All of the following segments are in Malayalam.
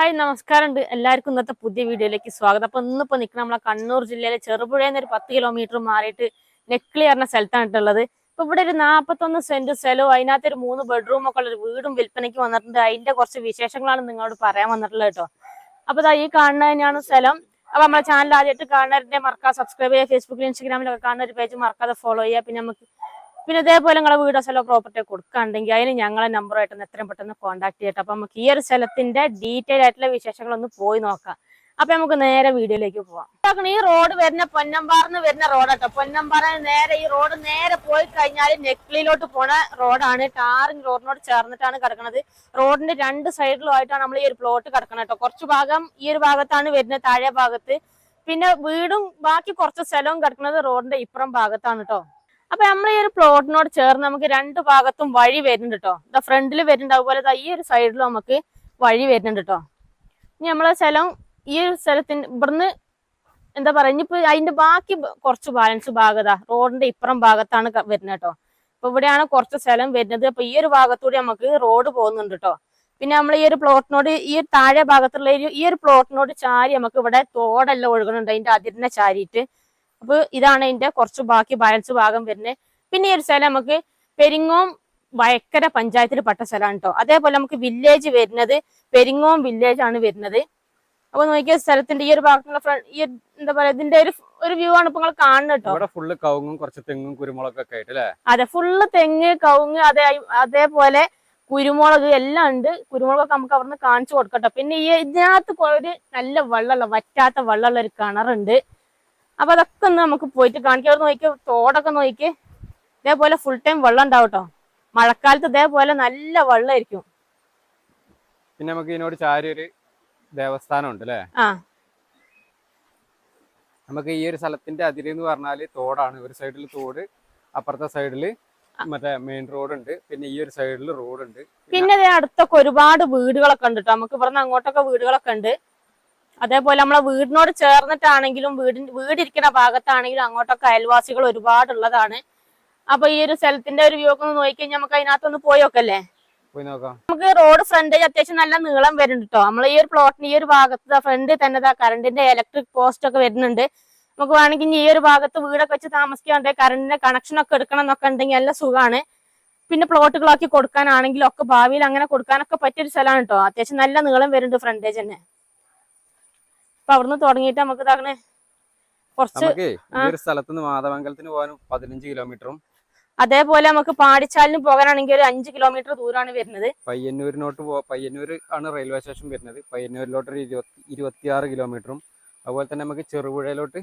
ഹായ് നമസ്കാരമുണ്ട്. എല്ലാവർക്കും ഇന്നത്തെ പുതിയ വീഡിയോയിലേക്ക് സ്വാഗതം. അപ്പൊ ഇന്നിപ്പോ നിൽക്കുന്ന നമ്മളെ കണ്ണൂർ ജില്ലയിലെ ചെറുപുഴയിൽ ഒരു പത്ത് കിലോമീറ്റർ മാറിയിട്ട് നെക്ലി പറഞ്ഞ സ്ഥലത്താണ് ഉള്ളത്. ഇപ്പൊ ഇവിടെ ഒരു നാപ്പത്തൊന്ന് സെന്റ് സ്ഥലവും അതിനകത്ത് ഒരു മൂന്ന് ബെഡ്റൂം ഒക്കെ ഉള്ള ഒരു വീടും വിൽപ്പനയ്ക്ക് വന്നിട്ടുണ്ട്. അതിന്റെ കുറച്ച് വിശേഷങ്ങളാണ് നിങ്ങളോട് പറയാൻ വന്നിട്ടുള്ളത് കേട്ടോ അപ്പൊ ഈ കാണുന്ന തന്നെയാണ് സ്ഥലം. അപ്പൊ നമ്മളെ ചാനൽ ആദ്യമായിട്ട് കാണുന്നവരുടെ മറക്കാതെ സബ്സ്ക്രൈബ് ചെയ്യുക. ഫേസ്ബുക്കിലും ഇൻസ്റ്റാഗ്രാമിലൊക്കെ കാണുന്ന ഒരു പേജ് മറക്കാതെ ഫോളോ ചെയ്യുക. പിന്നെ നമുക്ക് പിന്നെ ഇതേപോലെ നിങ്ങളെ വീടോ സ്ഥലമോ പ്രോപ്പർട്ടി കൊടുക്കുകയാണെങ്കിൽ അതിന് ഞങ്ങളെ നമ്പറുമായിട്ട് എത്രയും പെട്ടെന്ന് കോൺടാക്ട് ചെയ്യട്ടെ. അപ്പൊ നമുക്ക് ഈ ഒരു സ്ഥലത്തിന്റെ ഡീറ്റെയിൽ ആയിട്ടുള്ള വിശേഷങ്ങളൊന്ന് പോയി നോക്കാം. അപ്പൊ നമുക്ക് നേരെ വീഡിയോയിലേക്ക് പോവാം. ഈ റോഡ് വരുന്ന പൊന്നമ്പാറിന്ന് വരുന്ന റോഡാട്ടോ പൊന്നമ്പാറ നേരെ ഈ റോഡ് നേരെ പോയി കഴിഞ്ഞാൽ നെക്ലിയിലോട്ട് പോണ റോഡാണ് ടാറിങ് റോഡിനോട് ചേർന്നിട്ടാണ് കിടക്കുന്നത് റോഡിന്റെ രണ്ട് സൈഡിലുമായിട്ടാണ് നമ്മൾ ഈ ഒരു പ്ലോട്ട് കിടക്കുന്നത് കേട്ടോ കുറച്ച് ഭാഗം ഈ ഒരു ഭാഗത്താണ് വരുന്നത് താഴെ ഭാഗത്ത്. പിന്നെ വീടും ബാക്കി കുറച്ച് സ്ഥലവും കിടക്കുന്നത് റോഡിന്റെ ഇപ്പുറം ഭാഗത്താണ് കേട്ടോ അപ്പൊ നമ്മൾ ഈ ഒരു പ്ലോട്ടിനോട് ചേർന്ന് നമുക്ക് രണ്ട് ഭാഗത്തും വഴി വരുന്നുണ്ട് കേട്ടോ ഇതാ ഫ്രണ്ടിൽ വരുന്നുണ്ട്. അതുപോലെ ഈ ഒരു സൈഡിലും നമുക്ക് വഴി വരുന്നുണ്ട് കേട്ടോ ഇനി നമ്മളെ സ്ഥലം ഈ ഒരു സ്ഥലത്തിന് ഇവിടുന്ന് എന്താ പറയാ ഇനിയിപ്പോ അതിന്റെ ബാക്കി കുറച്ച് ബാലൻസ് ഭാഗത റോഡിന്റെ ഇപ്പുറം ഭാഗത്താണ് വരുന്നത് കേട്ടോ അപ്പൊ ഇവിടെയാണ് കുറച്ച് സ്ഥലം വരുന്നത്. അപ്പൊ ഈ ഒരു ഭാഗത്തൂടെ നമുക്ക് റോഡ് പോകുന്നുണ്ട് കേട്ടോ പിന്നെ നമ്മൾ ഈ ഒരു പ്ലോട്ടിനോട് ഈ താഴെ ഭാഗത്തുള്ള ഈ ഒരു പ്ലോട്ടിനോട് ചാരി നമുക്ക് ഇവിടെ തോടെല്ലാം ഒഴുകുന്നുണ്ട്. അതിന്റെ അതിരിനെ ചാരിയിട്ട് അപ്പൊ ഇതാണ് എന്റെ കുറച്ച് ബാക്കി ബാലൻസ് ഭാഗം വരുന്നത്. പിന്നെ ഈ ഒരു സ്ഥലം നമുക്ക് പെരിങ്ങോം വയക്കര പഞ്ചായത്തിൽ പെട്ട സ്ഥലമാണ് കേട്ടോ അതേപോലെ നമുക്ക് വില്ലേജ് വരുന്നത് പെരിങ്ങോം വില്ലേജ് ആണ് വരുന്നത്. അപ്പൊ നോക്കിയ സ്ഥലത്തിന്റെ ഈ ഒരു ഭാഗത്തുള്ള ഫ്രണ്ട് ഈ എന്താ പറയാ ഇതിന്റെ ഒരു ഒരു വ്യൂ ആണ് ഇപ്പൊ നിങ്ങൾ കാണുന്നത് കേട്ടോ ഫുള്ള് കവുങ്ങും കുറച്ച് തെങ്ങും കുരുമുളകൊക്കെ ആയിട്ട് അല്ലേ? അതെ ഫുള്ള് തെങ്ങ് കവുങ്ങ് അതേ അതേപോലെ കുരുമുളക് എല്ലാം ഉണ്ട്. കുരുമുളകൊക്കെ നമുക്ക് അവിടുന്ന് കാണിച്ചു കൊടുക്കട്ടോ പിന്നെ ഈ ഇതിനകത്ത് ഒരു നല്ല വെള്ളമുള്ള വറ്റാത്ത വെള്ളമുള്ള ഒരു കിണറുണ്ട്. അപ്പൊ അതൊക്കെ ഒന്ന് നമുക്ക് പോയിട്ട് കാണിക്കാം. അവിടെ നോക്കി തോടൊക്കെ നോക്കി. ഇതേപോലെ ഫുൾ ടൈം വെള്ളം ഉണ്ടാവും കേട്ടോ മഴക്കാലത്ത് ഇതേപോലെ നല്ല വെള്ളമായിരിക്കും പിന്നെ നമുക്ക് ഇതിനോട് ചാരി ഒരു ദേവസ്ഥാനം ഉണ്ട് അല്ലേ ആ. നമുക്ക് ഈ ഒരു സ്ഥലത്തിന്റെ അതിര് എന്ന് പറഞ്ഞാൽ തോടാണ്. ഒരു സൈഡിൽ തോട് അപ്പുറത്തെ സൈഡിൽ മറ്റേ മെയിൻ റോഡ് ഉണ്ട്. പിന്നെ ഈ ഒരു സൈഡിൽ റോഡ് ഉണ്ട്. പിന്നെ അടുത്തൊക്കെ ഒരുപാട് വീടുകളൊക്കെ ഉണ്ട് കേട്ടോ നമുക്ക് ഇവിടുന്ന് അങ്ങോട്ടൊക്കെ വീടുകളൊക്കെ ഉണ്ട്. അതേപോലെ നമ്മളെ വീടിനോട് ചേർന്നിട്ടാണെങ്കിലും വീടിന് വീടിരിക്കുന്ന ഭാഗത്താണെങ്കിലും അങ്ങോട്ടൊക്കെ അയൽവാസികൾ ഒരുപാടുള്ളതാണ്. അപ്പൊ ഈ ഒരു സ്ഥലത്തിന്റെ ഒരു വ്യൂ ഒക്കെ ഒന്ന് നോക്കി കഴിഞ്ഞാൽ നമുക്ക് അതിനകത്തൊന്ന് പോയി നോക്കല്ലേ? നമുക്ക് റോഡ് ഫ്രണ്ടേജ് അത്യാവശ്യം നല്ല നീളം വരുന്നുണ്ട് കേട്ടോ നമ്മൾ ഈ ഒരു പ്ലോട്ടിന് ഈ ഒരു ഭാഗത്ത് ഫ്രണ്ട് തന്നെ കറണ്ടിന്റെ ഇലക്ട്രിക് പോസ്റ്റ് ഒക്കെ വരുന്നുണ്ട്. നമുക്ക് വേണമെങ്കിൽ ഈ ഒരു ഭാഗത്ത് വീടൊക്കെ വെച്ച് താമസിക്കാണ്ട് കറണ്ടിന്റെ കണക്ഷൻ ഒക്കെ എടുക്കണം എന്നൊക്കെ ഉണ്ടെങ്കിൽ നല്ല സുഖമാണ് പിന്നെ പ്ലോട്ടുകളാക്കി കൊടുക്കാനാണെങ്കിലും ഒക്കെ ഭാവിയിൽ അങ്ങനെ കൊടുക്കാനൊക്കെ പറ്റിയൊരു സ്ഥലമാണ് കേട്ടോ അത്യാവശ്യം നല്ല നീളം വരുന്നുണ്ട് ഫ്രണ്ടേജ് തന്നെ. അപ്പൊ അവിടുന്ന് തുടങ്ങിയിട്ട് നമുക്ക് ഇതാകണേ കുറച്ച് ഒരു സ്ഥലത്തുനിന്ന് മാതമംഗലത്തിന് പോകാനും പതിനഞ്ച് കിലോമീറ്ററും അതേപോലെ നമുക്ക് പാടിച്ചാലിന് പോകാനാണെങ്കിൽ ഒരു അഞ്ച് കിലോമീറ്റർ ദൂരമാണ് വരുന്നത്. പയ്യന്നൂരിനോട്ട് പോ പയ്യന്നൂർ ആണ് റെയിൽവേ സ്റ്റേഷൻ വരുന്നത്. പയ്യന്നൂരിലോട്ട് ഒരു ഇരുപത്തി ഇരുപത്തിയാറ് കിലോമീറ്ററും അതുപോലെ തന്നെ നമുക്ക് ചെറുപുഴയിലോട്ട്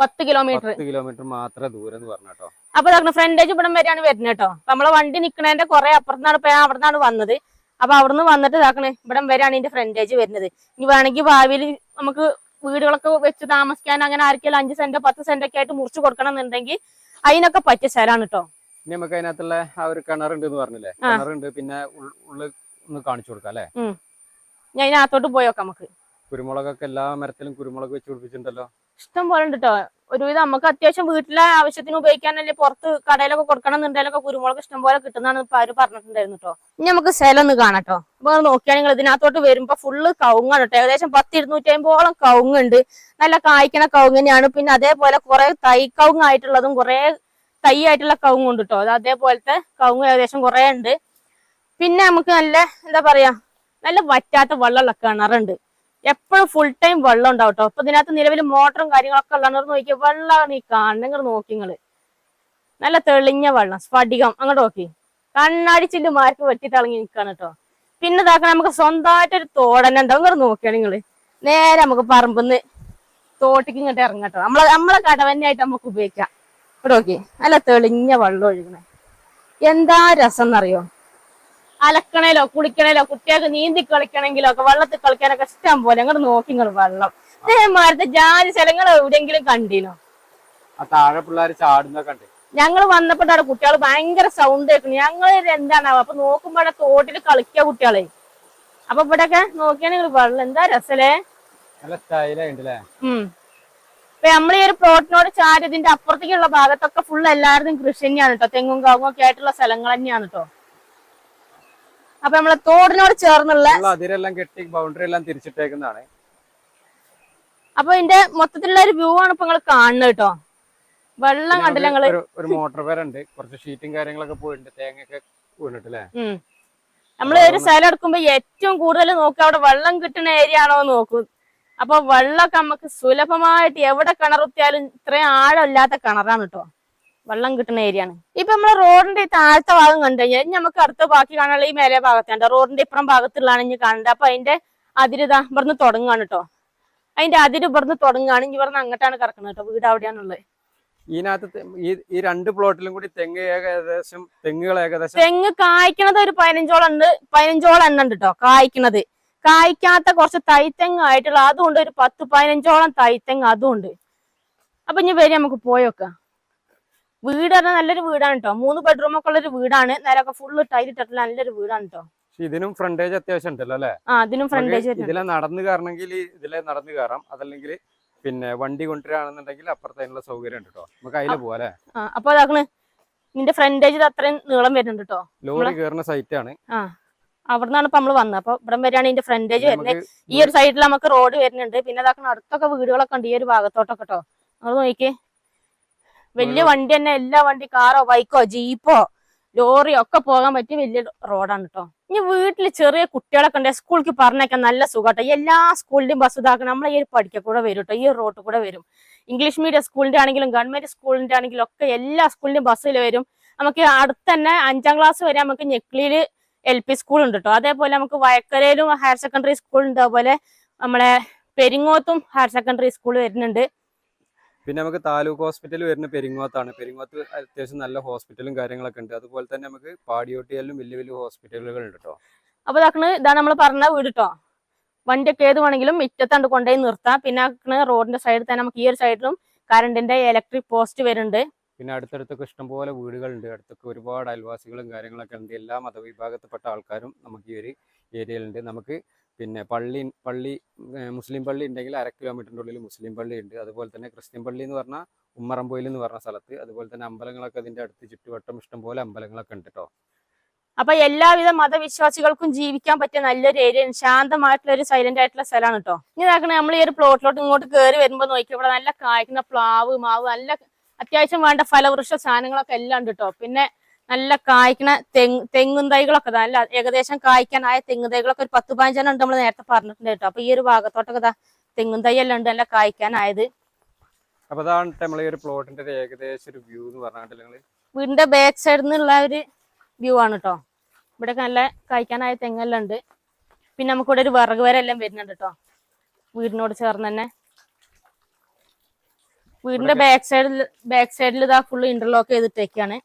പത്ത് കിലോമീറ്റർ കിലോമീറ്റർ മാത്രമേ ദൂരം എന്ന് പറഞ്ഞു കേട്ടോ. അപ്പൊ ഫ്രണ്ടേജ് ഇവിടം വരെയാണ് വരുന്നത് കേട്ടോ. നമ്മളെ വണ്ടി നിക്കണേന്റെ കുറെ അപ്പുറത്താണ് അവിടെ നിന്നാണ് അവിടുന്നാണ് വന്നത്. അപ്പൊ അവിടുന്ന് വന്നിട്ട് ഇതാക്കണേ ഇവിടം വരെയാണ് ഇതിന്റെ ഫ്രണ്ടേജ് വരുന്നത്. ഇനി വേണമെങ്കിൽ ഭാവിയിൽ നമുക്ക് വീടുകളൊക്കെ വെച്ച് താമസിക്കാൻ അങ്ങനെ ആർക്കെങ്കിലും അഞ്ച് സെന്റോ പത്ത് സെന്റോ ഒക്കെ ആയിട്ട് മുറിച്ചു കൊടുക്കണം എന്നുണ്ടെങ്കിൽ അതിനൊക്കെ പറ്റിയ സ്ഥലമാണ് കേട്ടോ ഇനി നമുക്ക് അതിനകത്തുള്ള ആ ഒരു കിണറുണ്ട് എന്ന് പറഞ്ഞില്ലേ. കിണറുണ്ട് പിന്നെ ഒന്ന് കാണിച്ചു കൊടുക്കാം അല്ലേ? ഞാൻ അതിനകത്തോട്ട് പോയോക്കാം നമുക്ക്. കുരുമുളകൊക്കെ എല്ലാ മരത്തിലും കുരുമുളക് വെച്ച് പിടിപ്പിച്ചിട്ടുണ്ടല്ലോ. ഇഷ്ടം പോലെ ഉണ്ട് കേട്ടോ ഒരുവിധം നമുക്ക് അത്യാവശ്യം വീട്ടിലെ ആവശ്യത്തിന് ഉപയോഗിക്കാനല്ലേ പുറത്ത് കടയിലൊക്കെ കൊടുക്കണം എന്നുണ്ടെങ്കിലൊക്കെ കുരുമുളക് ഇഷ്ടം പോലെ കിട്ടുന്നതാണ് ഇപ്പൊ അവർ പറഞ്ഞിട്ടുണ്ടായിരുന്നു കേട്ടോ ഇനി നമുക്ക് സ്ഥലം ഒന്ന് കാണാട്ടോ അപ്പൊ നോക്കിയാൽ നിങ്ങൾ ഇതിനകത്തോട്ട് വരുമ്പോ ഫുള്ള് കവുങ്ങാണ് കേട്ടോ ഏകദേശം പത്ത് ഇരുന്നൂറ്റി അമ്പതോളം കവുങ്ങുണ്ട്. നല്ല കായ്ക്കണ കവുങ്ങ് പിന്നെ അതേപോലെ കുറെ തൈ കവുങ്ങായിട്ടുള്ളതും കുറെ തൈ ആയിട്ടുള്ള കവുങ്ങുണ്ട് കേട്ടോ അത് അതേപോലത്തെ കവുങ്ങ് ഏകദേശം കുറെ ഉണ്ട്. പിന്നെ നമുക്ക് നല്ല എന്താ പറയാ നല്ല വറ്റാത്ത വെള്ളമുള്ള കിണറുണ്ട്. എപ്പോഴും ഫുൾ ടൈം വെള്ളം ഉണ്ടാവും കേട്ടോ ഇതിനകത്ത് നിലവിൽ മോട്ടറും കാര്യങ്ങളൊക്കെ ഉള്ളതെന്ന് നോക്കിയാൽ വെള്ളമാണ് ഈ കാണുന്നത് ഇങ്ങോട്ട് നോക്കി നിങ്ങൾ നല്ല തെളിഞ്ഞ വെള്ളം സ്ഫടികം. അങ്ങോട്ട് നോക്കി. കണ്ണാടി ചില്ല് മാർക്ക് വെട്ടി തിളങ്ങി നിൽക്കാണ് കേട്ടോ പിന്നെ ഇതാക്കാൻ നമുക്ക് സ്വന്തമായിട്ട് ഒരു തോടന്നെ ഉണ്ടാവും. ഇങ്ങോട്ട് നോക്കിയാണ് നിങ്ങൾ നേരെ നമുക്ക് പറമ്പെന്ന് തോട്ടിക്ക് ഇങ്ങോട്ട് ഇറങ്ങട്ടോ നമ്മളെ നമ്മളെ കടവന്നെയായിട്ട് നമുക്ക് ഉപയോഗിക്കാം. ഇവിടെ നോക്കി. നല്ല തെളിഞ്ഞ വെള്ളം ഒഴുകണേ. എന്താ രസം എന്നറിയോ? അലക്കണേലോ കുളിക്കണേലോ കുട്ടികൾക്ക് നീന്തി കളിക്കണമെങ്കിലോ ഒക്കെ വെള്ളത്തിൽ കളിക്കാനൊക്കെ ഇഷ്ടം പോലെ. അങ്ങോട്ട് നോക്കി നിങ്ങൾ വെള്ളം. ഇതേമാരത്തെ ജാതി സ്ഥലങ്ങൾ എവിടെയെങ്കിലും കണ്ടീനോ? താഴെ പിള്ളേർ ചാടുന്നൊക്കെ ഞങ്ങൾ വന്നപ്പോഴാണ് കുട്ടികൾ ഭയങ്കര സൗണ്ട് കേൾക്കുന്നു. ഞങ്ങൾ എന്താണാവോ അപ്പൊ നോക്കുമ്പോഴെ തോട്ടിൽ കളിക്കുക കുട്ടികളെ. അപ്പൊ ഇവിടെയൊക്കെ നോക്കിയാണെങ്കിൽ നിങ്ങൾ വെള്ളം. എന്താ രസലേ ഇപ്പൊ നമ്മൾ ഈ ഒരു പ്ലോട്ടിനോട് ചാരി ഇതിന്റെ അപ്പുറത്തേക്കുള്ള ഭാഗത്തൊക്കെ ഫുൾ എല്ലാവരുടെയും കൃഷി തന്നെയാണ് കേട്ടോ തെങ്ങും കാവും ഒക്കെ ആയിട്ടുള്ള സ്ഥലങ്ങൾ തന്നെയാണ് കേട്ടോ അപ്പൊ നമ്മളെ തോടിനോട് ചേർന്നുള്ള അതിരെല്ലാം കെട്ടി ബൗണ്ടറി എല്ലാം തിരിച്ചിട്ടേക്കുന്നതാണ്. അപ്പൊ ഇതിന്റെ മൊത്തത്തിലുള്ള ഒരു വ്യൂ ആണ് ഇപ്പൊ നിങ്ങൾ കാണുന്നത് കേട്ടോ. വെള്ളം കണ്ടില്ല ഞങ്ങൾ ഒരു- മോട്ടോർ പേരുണ്ട് കുറച്ച് ഷീറ്റും കാര്യങ്ങളൊക്കെ പോയിട്ടുണ്ട്. തേങ്ങയൊക്കെ പോയിട്ടില്ലേ നമ്മൾ ഒരു സ്ഥലം എടുക്കുമ്പോ ഏറ്റവും കൂടുതൽ നോക്കുക അവിടെ വെള്ളം കിട്ടുന്ന ഏരിയ ആണോ എന്ന് നോക്കും. അപ്പൊ വെള്ളമൊക്കെ നമുക്ക് സുലഭമായിട്ട് എവിടെ കിണറുത്തിയാലും ഇത്രയും ആഴമില്ലാത്ത കിണറാണ് കേട്ടോ. വെള്ളം കിട്ടുന്ന ഏരിയ ആണ്. ഇപ്പൊ നമ്മൾ റോഡിന്റെ താഴത്തെ ഭാഗം കണ്ടു കഴിഞ്ഞാൽ നമുക്ക് അടുത്ത ബാക്കി കാണാനുള്ള ഈ മേലെ ഭാഗത്തുണ്ട് റോഡിന്റെ ഇപ്പുറം ഭാഗത്തുള്ളതാണ് ഇനി കാണേണ്ടത്. അപ്പൊ അതിന്റെ അതിരിതാ ഇവിടുന്ന് തുടങ്ങാണ് കേട്ടോ അതിന്റെ അതിര് ഇവിടുന്ന് തുടങ്ങാണ്. ഇനി ഇവിടുന്ന് അങ്ങോട്ടാണ് കിടക്കുന്നത് കേട്ടോ വീട് അവിടെയാണുള്ളത്. ഇതിനകത്ത് ഈ ഈ രണ്ട് പ്ലോട്ടിലും കൂടി തെങ്ങ് ഏകദേശം തെങ്ങുകൾ ഏകദേശം തെങ്ങ് കായ്ക്കണത് ഒരു പതിനഞ്ചോളം ഉണ്ട്. പതിനഞ്ചോളം എണ്ണം ഉണ്ട് കേട്ടോ കായ്ക്കണത്. കായ്ക്കാത്ത കുറച്ച് തൈത്തെങ്ങ് ആയിട്ടുള്ള അതുകൊണ്ട് ഒരു പത്ത് പതിനഞ്ചോളം തൈത്തെങ്ങ് അതും ഉണ്ട്. അപ്പൊ ഇനി വരെ നമുക്ക് പോയോക്കാം വീട് പറഞ്ഞാൽ നല്ലൊരു വീടാണ് കേട്ടോ മൂന്ന് ബെഡ്റൂം ഒക്കെ ഉള്ളൊരു വീടാണ്. നേരൊക്കെ ഫുള്ള് ടൈലിട്ടിട്ടുള്ള നല്ലൊരു വീടാണ് കേട്ടോ ഇതിനും ഫ്രണ്ടേജ് അത്യാവശ്യം ഉണ്ടല്ലോ അല്ലേ? ആ അതിനും ഫ്രണ്ടേജ് ഇതിലെ നടന്നു കയറണമെങ്കിൽ ഇതിലെ നടന്നു കയറാം അതല്ലെങ്കിൽ പിന്നെ വണ്ടി കൊണ്ടുവരാണെന്നുണ്ടെങ്കിൽ അപ്പുറത്തതിനുള്ള സൗകര്യം ഉണ്ട് കേട്ടോ നമുക്ക് അതിൽ പോവാം അല്ലെ? ആ അപ്പൊ അതാക്കണ് നിന്റെ ഫ്രണ്ടേജ് അത്രയും നീളം വരുന്നുണ്ട് കേട്ടോ ലോറി കയറുന്ന സൈറ്റ് ആണ്. ആ അവിടുന്നാണ് ഇപ്പൊ നമ്മൾ വന്നത്. അപ്പൊ ഇവിടെ വരെയാണ് ഇതിന്റെ ഫ്രണ്ടേജ് വരുന്നത്. ഈ ഒരു സൈഡിൽ നമുക്ക് റോഡ് വരുന്നുണ്ട്. പിന്നെ അതാക്കണ അടുത്തൊക്കെ വീടുകളൊക്കെ ഉണ്ട് ഈ ഒരു ഭാഗത്തോട്ടൊക്കെ കേട്ടോ അത് നോക്കിക്കേ. വലിയ വണ്ടി തന്നെ എല്ലാ വണ്ടി കാറോ ബൈക്കോ ജീപ്പോ ലോറിയോ ഒക്കെ പോകാൻ പറ്റിയ വലിയ റോഡാണ് കേട്ടോ ഇനി വീട്ടിൽ ചെറിയ കുട്ടികളൊക്കെ ഉണ്ട് സ്കൂളിലേക്ക് പറഞ്ഞേക്കാൻ നല്ല സുഖാട്ടോ. എല്ലാ സ്കൂളിലും ബസ് ഇതാക്കണം. നമ്മളെ ഈ പഠിക്ക കൂടെ വരും കേട്ടോ ഈ റോഡ് കൂടെ വരും. ഇംഗ്ലീഷ് മീഡിയം സ്കൂളിന്റെ ആണെങ്കിലും ഗവൺമെന്റ് സ്കൂളിന്റെ ആണെങ്കിലും ഒക്കെ എല്ലാ സ്കൂളിന്റെയും ബസ്സിൽ വരും. നമുക്ക് അടുത്ത് തന്നെ അഞ്ചാം ക്ലാസ് വരെ നമുക്ക് ഞെക്ലിയിൽ എൽ പി സ്കൂൾ ഉണ്ട് കേട്ടോ അതേപോലെ നമുക്ക് വയക്കരയിലും ഹയർ സെക്കൻഡറി സ്കൂളുണ്ട് അതുപോലെ നമ്മളെ പെരിങ്ങോത്തും ഹയർ സെക്കൻഡറി സ്കൂൾ വരുന്നുണ്ട്. പിന്നെ നമുക്ക് താലൂക്ക് ഹോസ്പിറ്റൽ വരുന്ന പെരിങ്ങോത്താണ്. പെരിങ്ങോത്ത് അത്യാവശ്യം നല്ല ഹോസ്പിറ്റലും കാര്യങ്ങളൊക്കെ ഉണ്ട്. അതുപോലെ തന്നെ നമുക്ക് പാടിയോട്ടിയാലും വലിയ വലിയ ഹോസ്പിറ്റലുകൾ ഉണ്ട് കേട്ടോ അപ്പൊ ഇതാക്കണ് ഇതാണ് നമ്മൾ പറഞ്ഞ വീട് കേട്ടോ വണ്ടിയൊക്കെ ഏത് വേണമെങ്കിലും മുറ്റത്തണ്ട് കൊണ്ടുപോയി നിർത്താം. പിന്നെ ആക്കണ് റോഡിന്റെ സൈഡിൽ തന്നെ നമുക്ക് ഈ ഒരു സൈഡിലും കറണ്ടിന്റെ ഇലക്ട്രിക് പോസ്റ്റ് വരുന്നുണ്ട്. പിന്നെ അടുത്തടുത്തൊക്കെ ഇഷ്ടംപോലെ വീടുകളുണ്ട്. അടുത്തൊക്കെ ഒരുപാട് അയൽവാസികളും കാര്യങ്ങളൊക്കെ ഉണ്ട്. എല്ലാ മതവിഭാഗത്തിൽപ്പെട്ട ആൾക്കാരും നമുക്ക് ഈ ഒരു ഏരിയയിലുണ്ട് നമുക്ക് പിന്നെ പള്ളി പള്ളി മുസ്ലിം പള്ളി ഉണ്ടെങ്കിൽ അര കിലോമീറ്ററിന്റെ ഉള്ളിൽ മുസ്ലിം പള്ളി ഉണ്ട്. അതുപോലെ തന്നെ ക്രിസ്ത്യൻ പള്ളി എന്ന് പറഞ്ഞാൽ ഉമ്മറമ്പൊയിൽ എന്ന് പറഞ്ഞ സ്ഥലത്ത്. അതുപോലെ തന്നെ അമ്പലങ്ങളൊക്കെ അതിന്റെ അടുത്ത് ചുറ്റുവട്ടം ഇഷ്ടംപോലെ അമ്പലങ്ങളൊക്കെ ഉണ്ട് കേട്ടോ അപ്പൊ എല്ലാവിധ മതവിശ്വാസികൾക്കും ജീവിക്കാൻ പറ്റിയ നല്ലൊരു ഏരിയ ശാന്തമായിട്ടുള്ള ഒരു സൈലന്റ് ആയിട്ടുള്ള സ്ഥലമാണ് കേട്ടോ ഇനി നോക്കണേ നമ്മൾ ഈ ഒരു പ്ലോട്ടിലോട്ട് ഇങ്ങോട്ട് കയറി വരുമ്പോൾ നോക്കി ഇവിടെ നല്ല കായ്ക്കുന്ന പ്ലാവ് മാവ് നല്ല അത്യാവശ്യം വേണ്ട ഫലവൃക്ഷ സാധനങ്ങളൊക്കെ എല്ലാം ഉണ്ട് കേട്ടോ പിന്നെ നല്ല കായ്ക്കണ തെങ്ങ് തെങ്ങും തൈകളൊക്കെ നല്ല ഏകദേശം കായ്ക്കാനായ തെങ്ങ് തൈകളൊക്കെ ഒരു പത്ത് പതിനഞ്ചെണ്ണം ഉണ്ട് നമ്മൾ നേരത്തെ പറഞ്ഞിട്ടുണ്ട് കേട്ടോ. അപ്പൊ ഈ ഒരു ഭാഗത്തോട്ടൊക്കെ തെങ്ങും തൈ എല്ലാം ഉണ്ട് നല്ല കായ്ക്കാനായത്. അപ്പോൾ അതാണ് നമ്മളെ ഈ ഒരു പ്ലോട്ടിന്റെ ഒരു ഏകദേശം ഒരു വ്യൂ എന്ന് പറഞ്ഞാൽ നിങ്ങൾ വീടിന്റെ ബാക്ക് സൈഡിൽ നിന്നുള്ള ഒരു വ്യൂ ആണ് കേട്ടോ ഇവിടെ നല്ല കായ്ക്കാനായ തെങ്ങെല്ലാം ഉണ്ട്. പിന്നെ നമുക്കിവിടെ ഒരു വിറക് വരെ എല്ലാം വരുന്നുണ്ട് കേട്ടോ വീടിനോട് ചേർന്ന് തന്നെ. വീടിന്റെ ബാക്ക് സൈഡിൽ ബാക്ക് സൈഡിൽ ഇതാ ഫുള്ള് ഇന്റർലോക്ക് ചെയ്തിട്ടേക്കാണ്.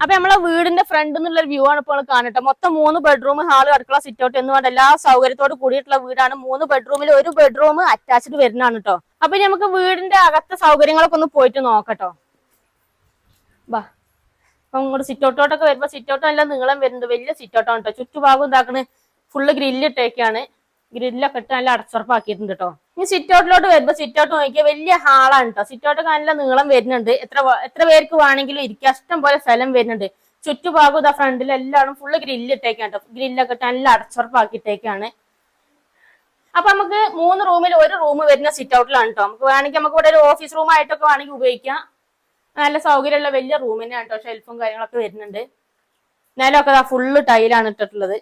അപ്പൊ നമ്മളെ വീടിന്റെ ഫ്രണ്ട് എന്നുള്ള വ്യൂ ആണ് ഇപ്പോൾ കാണട്ടെ മൊത്തം മൂന്ന് ബെഡ്റൂം ഹാൾ അടുക്കള സിറ്റ് ഔട്ട് എന്ന് പറഞ്ഞ എല്ലാ സൗകര്യത്തോട് കൂടിയിട്ടുള്ള വീടാണ്. മൂന്ന് ബെഡ്റൂമിൽ ഒരു ബെഡ്റൂം അറ്റാച്ച്ഡ് വരുന്നതാണ് കേട്ടോ അപ്പൊ നമുക്ക് വീടിന്റെ അകത്തെ സൗകര്യങ്ങളൊക്കെ ഒന്ന് പോയിട്ട് നോക്കട്ടോ ബാ. അപ്പൊ ഇങ്ങോട്ട് സിറ്റ് ഔട്ടോട്ടൊക്കെ വരുമ്പോ സിറ്റ് ഔട്ട് നീളം വരുന്നുണ്ട് വലിയ സിറ്റ് ഔട്ടാണ് കേട്ടോ ചുറ്റുഭാഗം ഇതാക്കണ്. Full grill ഇട്ടേക്കാണ്. ഗ്രില്ലൊക്കെ ഇട്ട് നല്ല അടച്ചുറപ്പാക്കിയിട്ടുണ്ട് കേട്ടോ ഇനി സിറ്റ് ഔട്ടിലോട്ട് വരുമ്പോ സിറ്റ് ഔട്ട് നോക്കിയാൽ വലിയ ഹാളാണ് കേട്ടോ സിറ്റ് ഔട്ട് നല്ല നീളം വരുന്നുണ്ട്. എത്ര എത്ര പേർക്ക് വേണമെങ്കിലും ഇരിക്കുക ഇഷ്ടം പോലെ സ്ഥലം വരുന്നുണ്ട്. ചുറ്റുഭാഗം ഇതാ ഫ്രണ്ടിൽ എല്ലാവരും ഫുള്ള് ഗ്രില്ല് ഇട്ടേക്കാണ് കേട്ടോ ഗ്രില്ലൊക്കെ ഇട്ട് നല്ല അടച്ചുറപ്പാക്കിയിട്ടേക്കാണ്. അപ്പൊ നമുക്ക് മൂന്ന് റൂമിൽ ഒരു റൂം വരുന്ന സിറ്റ് ഔട്ടിലാണ് കേട്ടോ നമുക്ക് വേണമെങ്കിൽ നമുക്ക് ഇവിടെ ഒരു ഓഫീസ് റൂം ആയിട്ടൊക്കെ വേണമെങ്കിൽ ഉപയോഗിക്കാം. നല്ല സൗകര്യമുള്ള വലിയ റൂം തന്നെയാണ് കേട്ടോ ഷെൽഫും കാര്യങ്ങളൊക്കെ വരുന്നുണ്ട്. നിലമൊക്കെ ഫുള്ള് ടൈലാണ് ഇട്ടിട്ടുള്ളത്.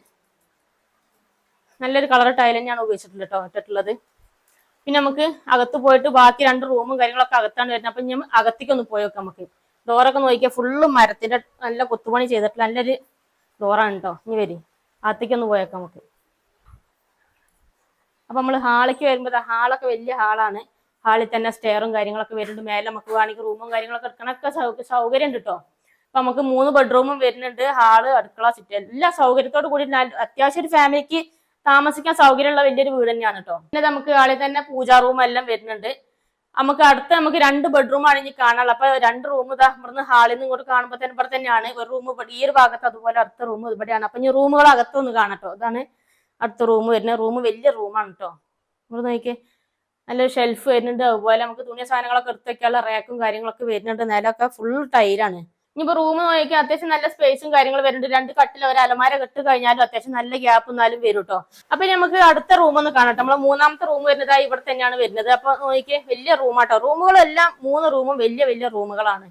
നല്ലൊരു കളർ ടൈൽ തന്നെയാണ് ഉപയോഗിച്ചിട്ടുള്ളത് കേട്ടോ ഇട്ടിട്ടുള്ളത്. പിന്നെ നമുക്ക് അകത്ത് പോയിട്ട് ബാക്കി രണ്ട് റൂമും കാര്യങ്ങളൊക്കെ അകത്താണ് വരുന്നത്. അപ്പൊ ഞാൻ അകത്തേക്ക് ഒന്ന് പോയി നോക്കാം നമുക്ക്. ഡോറൊക്കെ നോക്കിയാൽ ഫുള്ള് മരത്തിന്റെ നല്ല കൊത്തുപണി ചെയ്തിട്ടുള്ള നല്ലൊരു ഡോറാണ് കേട്ടോ ഇനി വരി. അകത്തേക്ക് ഒന്ന് പോയേക്കാം നമുക്ക്. അപ്പൊ നമ്മൾ ഹാളിലേക്ക് വരുമ്പോൾ ഹാളൊക്കെ വലിയ ഹാളാണ് ഹാളിൽ തന്നെ സ്റ്റെയറും കാര്യങ്ങളൊക്കെ വരുന്നുണ്ട്. മേലെ നമുക്ക് വേണമെങ്കിൽ റൂമും കാര്യങ്ങളൊക്കെ എടുക്കണൊക്കെ സൗകര്യം സൗകര്യം ഉണ്ട് കേട്ടോ അപ്പൊ നമുക്ക് മൂന്ന് ബെഡ്റൂമും വരുന്നുണ്ട്. ഹാൾ അടുക്കള സിറ്റ് എല്ലാ സൗകര്യത്തോട് കൂടി അത്യാവശ്യം ഒരു ഫാമിലിക്ക് താമസിക്കാൻ സൗകര്യമുള്ള വലിയൊരു വീട് തന്നെയാണ് കേട്ടോ പിന്നെ നമുക്ക് ഹാളിൽ തന്നെ പൂജാ റൂം എല്ലാം വരുന്നുണ്ട്. നമുക്ക് അടുത്ത് നമുക്ക് രണ്ട് ബെഡ്റൂം ആണ് ഇനി അപ്പൊ രണ്ട് റൂം ഇതാ ഇവിടുന്ന് ഹാളിൽ നിന്ന് ഇങ്ങോട്ട് കാണുമ്പോൾ തന്നെ ഇവിടെ തന്നെയാണ്. ഒരു റൂം ഈ ഒരു ഭാഗത്ത് അതുപോലെ അടുത്ത റൂം ഇവിടെയാണ്. അപ്പൊ ഇനി റൂമുകൾ അകത്തൊന്ന് കാണട്ടോ ഇതാണ് അടുത്ത റൂം വരുന്നത്. റൂം വലിയ റൂമാണ് കേട്ടോ ഇവിടെ നോക്കിയേ നല്ലൊരു ഷെൽഫ് വരുന്നുണ്ട്. അതുപോലെ നമുക്ക് തുണിയ സാധനങ്ങളൊക്കെ എടുത്തൊക്കെയുള്ള റാക്കും കാര്യങ്ങളൊക്കെ വരുന്നുണ്ട്. നിലമൊക്കെ ഫുൾ ടൈലാണ് ഇനിയിപ്പോ റൂം നോക്കിയാൽ അത്യാവശ്യം നല്ല സ്പേസും കാര്യങ്ങളും വരുന്നുണ്ട്. രണ്ട് കട്ടിൽ ഒരു അലമാര കെട്ട് കഴിഞ്ഞാലും അത്യാവശ്യം നല്ല ഗ്യാപ്പ് എന്നാലും വരും കേട്ടോ അപ്പൊ നമുക്ക് അടുത്ത റൂം ഒന്ന് കാണട്ടെ നമ്മൾ മൂന്നാമത്തെ റൂം വരുന്നത് ഇവിടെ തന്നെയാണ് വരുന്നത്. അപ്പൊ നോക്കി വലിയ റൂമാട്ടോ റൂമുകളെല്ലാം മൂന്ന് റൂമും വലിയ വലിയ റൂമുകളാണ്.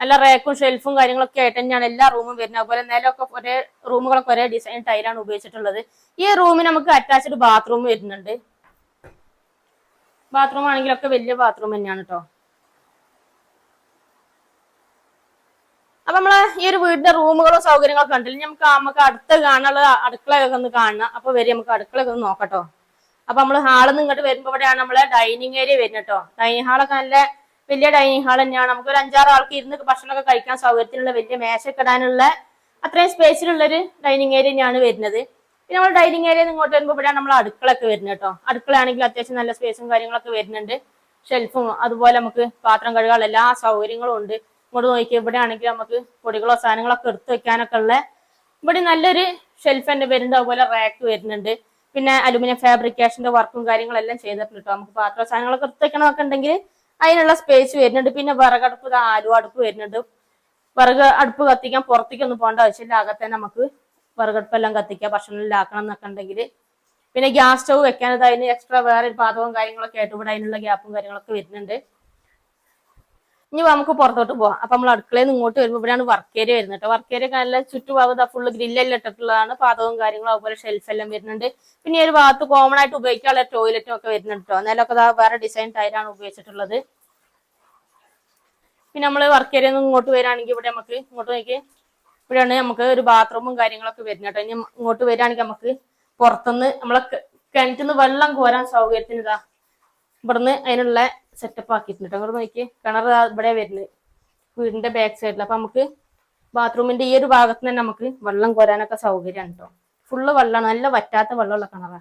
നല്ല റേക്കും ഷെൽഫും കാര്യങ്ങളൊക്കെ ആയിട്ട് തന്നെയാണ് എല്ലാ റൂമും വരുന്നത്. അതുപോലെ നിലമൊക്കെ ഒരേ റൂമുകളൊക്കെ ഒരേ ഡിസൈൻ ടൈലാണ് ഉപയോഗിച്ചിട്ടുള്ളത്. ഈ റൂമിന് നമുക്ക് അറ്റാച്ച്ഡ് ബാത്റൂം വരുന്നുണ്ട്. ബാത്റൂം ആണെങ്കിലൊക്കെ വലിയ ബാത്റൂം തന്നെയാണ് കേട്ടോ അപ്പൊ നമ്മൾ ഈ ഒരു വീടിന്റെ റൂമുകളോ സൗകര്യങ്ങളോ ഉണ്ടല്ലോ നമുക്ക് നമുക്ക് അടുത്ത് കാണാനുള്ള അടുക്കളയൊക്കെ ഒന്ന് കാണണം. അപ്പൊ വരും നമുക്ക് അടുക്കളയൊക്കെ ഒന്ന് നോക്കട്ടോ. അപ്പൊ നമ്മൾ ഹാളിൽ നിന്ന് ഇങ്ങോട്ട് വരുമ്പോ ഇവിടെയാണ് നമ്മളെ ഡൈനിങ് ഏരിയ വരുന്നത് കേട്ടോ. ഡൈനിങ് ഹാളൊക്കെ നല്ല വലിയ ഡൈനിങ് ഹാൾ തന്നെയാണ്. നമുക്ക് ഒരു അഞ്ചാറ് ആൾക്ക് ഇരുന്ന് ഭക്ഷണമൊക്കെ കഴിക്കാൻ സൗകര്യത്തിനുള്ള വലിയ മേശയൊക്കെ ഇടാനുള്ള അത്രയും സ്പേസിലുള്ള ഒരു ഡൈനിങ് ഏരിയ തന്നെയാണ് വരുന്നത്. പിന്നെ നമ്മൾ ഡൈനിങ് ഏരിയ ഇങ്ങോട്ട് വരുമ്പോൾ ഇവിടെയാണ് നമ്മൾ അടുക്കളയൊക്കെ വരുന്നത് കേട്ടോ. അടുക്കളയാണെങ്കിൽ അത്യാവശ്യം നല്ല സ്പേസും കാര്യങ്ങളൊക്കെ വരുന്നുണ്ട്. ഷെൽഫും അതുപോലെ നമുക്ക് പാത്രം കഴുകാനുള്ള എല്ലാ സൗകര്യങ്ങളും ഉണ്ട്. ഇങ്ങോട്ട് നോക്കി ഇവിടെ ആണെങ്കിൽ നമുക്ക് പൊടികളോ സാധനങ്ങളൊക്കെ എടുത്തു വെക്കാനൊക്കെ ഉള്ള ഇവിടെ നല്ലൊരു ഷെൽഫ് തന്നെ വരുന്നുണ്ട്. അതുപോലെ റാക്ക് വരുന്നുണ്ട്. പിന്നെ അലുമിനിയം ഫാബ്രിക്കേഷന്റെ വർക്കും കാര്യങ്ങളെല്ലാം ചെയ്തിട്ടുണ്ട് കേട്ടോ. നമുക്ക് പാത്ര സാധനങ്ങളൊക്കെ എടുത്തു വെക്കണമൊക്കെ ഉണ്ടെങ്കിൽ അതിനുള്ള സ്പേസ് വരുന്നുണ്ട്. പിന്നെ വിറകടുപ്പ് ആലു അടുപ്പ് വരുന്നുണ്ട്. വിറക് അടുപ്പ് കത്തിക്കാൻ പുറത്തേക്കൊന്നും പോകേണ്ട ആവശ്യമില്ല. അകത്തെ നമുക്ക് വിറകടുപ്പെല്ലാം കത്തിക്കാം. ഭക്ഷണം ആക്കണം എന്നൊക്കെ ഉണ്ടെങ്കിൽ. പിന്നെ ഗ്യാസ് സ്റ്റവ് വെക്കാനത് അതിന് എക്സ്ട്രാ വേറെ ഒരു പാത്രവും കാര്യങ്ങളൊക്കെ ആയിട്ട് ഇവിടെ അതിനുള്ള ഗ്യാപ്പും കാര്യങ്ങളൊക്കെ വരുന്നുണ്ട്. ഇനി നമുക്ക് പുറത്തോട്ട് പോവാം. അപ്പൊ നമ്മൾ അടുക്കളയിൽ നിന്ന് ഇങ്ങോട്ട് വരുമ്പോൾ ഇവിടെയാണ് വർക്ക് ഏരിയ വരുന്നത് കേട്ടോ. വർക്ക് ഏരിയ നല്ല ചുറ്റുഭാഗത്ത് ഫുള്ള് ഗ്രില്ലെല്ലാം ഇട്ടിട്ടുള്ളതാണ്. പാതവും കാര്യങ്ങളും അതുപോലെ ഷെൽഫ് എല്ലാം വരുന്നുണ്ട്. പിന്നെ ഈ ഒരു ഭാഗത്ത് കോമൺ ആയിട്ട് ഉപയോഗിക്കാനുള്ള ടോയ്ലറ്റും ഒക്കെ വരുന്നുണ്ട് കേട്ടോ. ദാ വേറെ ഡിസൈൻ ടൈലാണ് ഉപയോഗിച്ചിട്ടുള്ളത്. പിന്നെ നമ്മൾ വർക്ക് നിന്ന് ഇങ്ങോട്ട് വരികയാണെങ്കിൽ ഇവിടെ നമുക്ക് ഇങ്ങോട്ട് നോക്കി ഇവിടെയാണ് നമുക്ക് ഒരു ബാത്റൂമും കാര്യങ്ങളൊക്കെ വരുന്നത് കേട്ടോ. ഇനി ഇങ്ങോട്ട് വരികയാണെങ്കിൽ നമുക്ക് പുറത്തുനിന്ന് നമ്മളെ കിണറ്റിൽ നിന്ന് വെള്ളം കോരാൻ സൗകര്യത്തിന് ഇതാ ഇവിടുന്ന് അതിനുള്ള സെറ്റപ്പ് ആക്കിയിട്ടുണ്ട്. അങ്ങോട്ട് നോക്കി കിണർ ഇവിടെ വരുന്നത്. വീടിന്റെ ബാക്ക് സൈഡിൽ അപ്പൊ നമുക്ക് ബാത്റൂമിന്റെ ഈ ഒരു ഭാഗത്ത് തന്നെ നമുക്ക് വെള്ളം കോരാനൊക്കെ സൗകര്യമാണ് കേട്ടോ ഫുള്ള് വെള്ളമാണ് നല്ല വറ്റാത്ത വെള്ളമുള്ള കിണറാ.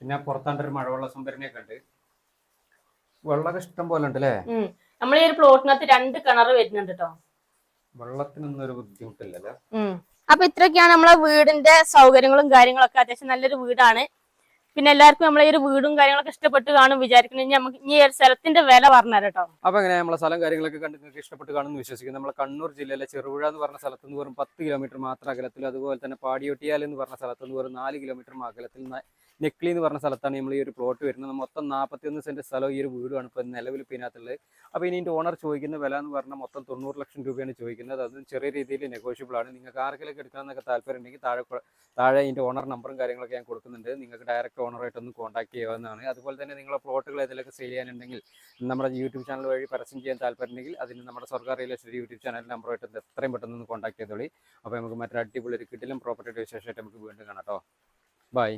പിന്നെ പുറത്തൊരു ഒരു മഴവെള്ള സംഭരണിയൊക്കെ ഉണ്ട്. വെള്ളമൊക്കെ ഇഷ്ടം പോലെ ഉണ്ട് അല്ലേ ഒരു പ്ലോട്ടിനകത്ത് രണ്ട് കിണർ വരുന്നുണ്ട് കേട്ടോ വെള്ളത്തിനൊന്നും ഒരു ബുദ്ധിമുട്ടില്ലല്ലേ. അപ്പൊ ഇത്രയൊക്കെയാണ് നമ്മളെ വീടിന്റെ സൗകര്യങ്ങളും കാര്യങ്ങളൊക്കെ. അത്യാവശ്യം നല്ലൊരു വീടാണ്. പിന്നെ എല്ലാവർക്കും നമ്മളെ ഒരു വീടും കാര്യങ്ങളൊക്കെ ഇഷ്ടപ്പെട്ട് കാണും വിചാരിക്കുന്നു. നമുക്ക് ഈ ഒരു സ്ഥലത്തിന്റെ വില പറഞ്ഞു കേട്ടോ. അപ്പൊ എങ്ങനെ നമ്മളെ സ്ഥലം കാര്യങ്ങളൊക്കെ കണ്ട് നിങ്ങൾക്ക് ഇഷ്ടപ്പെട്ട് കാണുമെന്ന് വിശ്വസിക്കുന്നു. നമ്മളെ കണ്ണൂർ ജില്ലയിലെ ചെറുപുഴ എന്ന് പറഞ്ഞ സ്ഥലത്ത് നിന്ന് വെറും പത്ത് കിലോമീറ്റർ മാത്രം അകലത്തിൽ അതുപോലെ തന്നെ പാടിയൊട്ടിയാൽ എന്ന് പറഞ്ഞ സ്ഥലത്ത് നിന്ന് വെറും നാല് കിലോമീറ്റർ അകലത്തിൽ നെക്ലി എന്ന് പറഞ്ഞ സ്ഥലത്താണ് നമ്മൾ ഈ ഒരു പ്ലോട്ട് വരുന്നത്. മൊത്തം നാൽപ്പത്തിയൊന്ന് സെന്റ് സ്ഥലം ഈ ഒരു വീടുമാണ് ഇപ്പോൾ നിലവിൽ ഇപ്പോൾ അപ്പോൾ ഇനി ഓണർ ചോദിക്കുന്ന വില എന്ന് പറഞ്ഞാൽ മൊത്തം തൊണ്ണൂറ് ലക്ഷം രൂപയാണ് ചോദിക്കുന്നത്. അതും ചെറിയ രീതിയിൽ നെഗോഷ്യബിൾ ആണ്. നിങ്ങൾക്ക് ആർക്കെങ്കിലും എടുക്കണമെന്നൊക്കെ താല്പര്യം ഉണ്ടെങ്കിൽ താഴെ താഴെ ഇതിന്റെ ഓണർ നമ്പറും കാര്യങ്ങളൊക്കെ ഞാൻ കൊടുക്കുന്നുണ്ട്. നിങ്ങൾക്ക് ഡയറക്റ്റ് ഓണറായിട്ട് ഒന്ന് കോൺടാക്ട് ചെയ്യാവുന്നതാണ്. അതുപോലെ തന്നെ നിങ്ങളെ പ്ലോട്ടുകൾ ഏതിലൊക്കെ സെയിൽ ചെയ്യാനുണ്ടെങ്കിൽ നമ്മുടെ യൂട്യൂബ് ചാനൽ വഴി പരസ്യം ചെയ്യാൻ താല്പര്യമുണ്ടെങ്കിൽ അതിന് നമ്മുടെ Sarkar real estate YouTube channel നമ്പറായിട്ട് എത്രയും പെട്ടെന്ന് ഒന്ന് കോൺടാക്ട് ചെയ്തോളി. അപ്പോൾ നമുക്ക് മറ്റൊരു അടിപൊളി ഒരു കിട്ടിലും പ്രോപ്പർട്ടിയുടെ വിശേഷമായിട്ട് നമുക്ക് വീണ്ടും കാണാം കേട്ടോ ബൈ